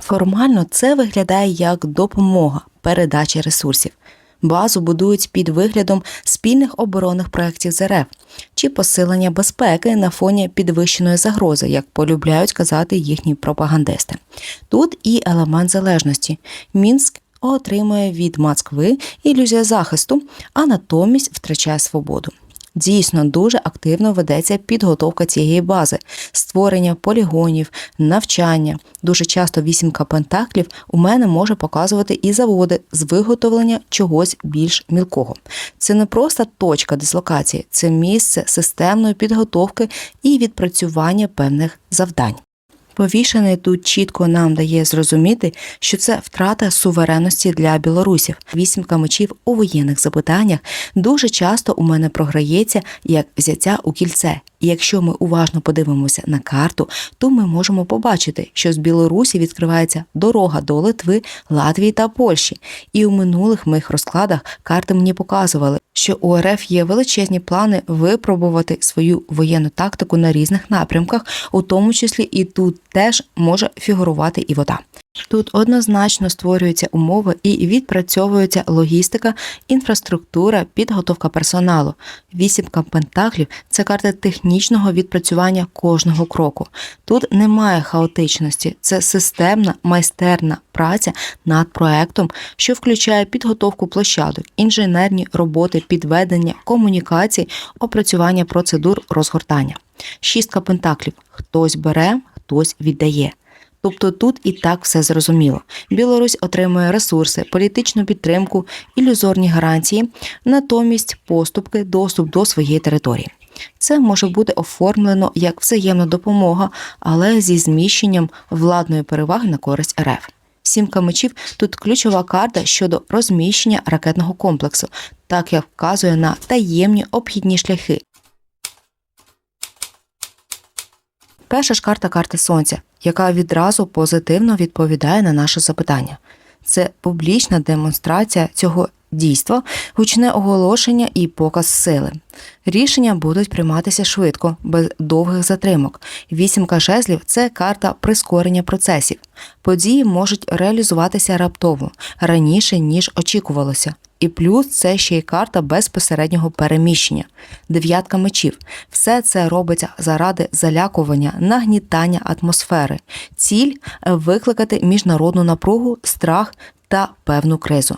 Формально це виглядає як допомога передачі ресурсів. Базу будують під виглядом спільних оборонних проєктів з РФ чи посилення безпеки на фоні підвищеної загрози, як полюбляють казати їхні пропагандисти. Тут і елемент залежності. Мінськ отримує від Москви ілюзія захисту, а натомість втрачає свободу. Дійсно, дуже активно ведеться підготовка цієї бази, створення полігонів, навчання. Дуже часто вісімка пентаклів у мене може показувати і заводи з виготовлення чогось більш мілкого. Це не просто точка дислокації, це місце системної підготовки і відпрацювання певних завдань. Повішений тут чітко нам дає зрозуміти, що це втрата суверенності для білорусів. Вісімка мечів у воєнних запитаннях дуже часто у мене програється як взяття у кільце. І якщо ми уважно подивимося на карту, то ми можемо побачити, що з Білорусі відкривається дорога до Литви, Латвії та Польщі. І у минулих моїх розкладах карти мені показували, що у РФ є величезні плани випробувати свою воєнну тактику на різних напрямках, у тому числі і тут теж може фігурувати і вода. Тут однозначно створюються умови і відпрацьовується логістика, інфраструктура, підготовка персоналу. Вісімка пентаклів це карта технічного відпрацювання кожного кроку. Тут немає хаотичності, це системна майстерна праця над проектом, що включає підготовку площадок, інженерні роботи, підведення, комунікацій, опрацювання процедур розгортання. Шістка пентаклів хтось бере, хтось віддає. Тобто тут і так все зрозуміло. Білорусь отримує ресурси, політичну підтримку, ілюзорні гарантії, натомість поступки, доступ до своєї території. Це може бути оформлено як взаємна допомога, але зі зміщенням владної переваги на користь РФ. Сімка мечів тут ключова карта щодо розміщення ракетного комплексу, так як вказує на таємні обхідні шляхи, Перша ж карта карти сонця, яка відразу позитивно відповідає на наше запитання. Це публічна демонстрація цього дійства, гучне оголошення і показ сили. Рішення будуть прийматися швидко, без довгих затримок. Вісімка жезлів це карта прискорення процесів. Події можуть реалізуватися раптово раніше ніж очікувалося. І плюс це ще й карта безпосереднього переміщення. Дев'ятка мечів. Все це робиться заради залякування, нагнітання атмосфери. Ціль викликати міжнародну напругу, страх та певну кризу.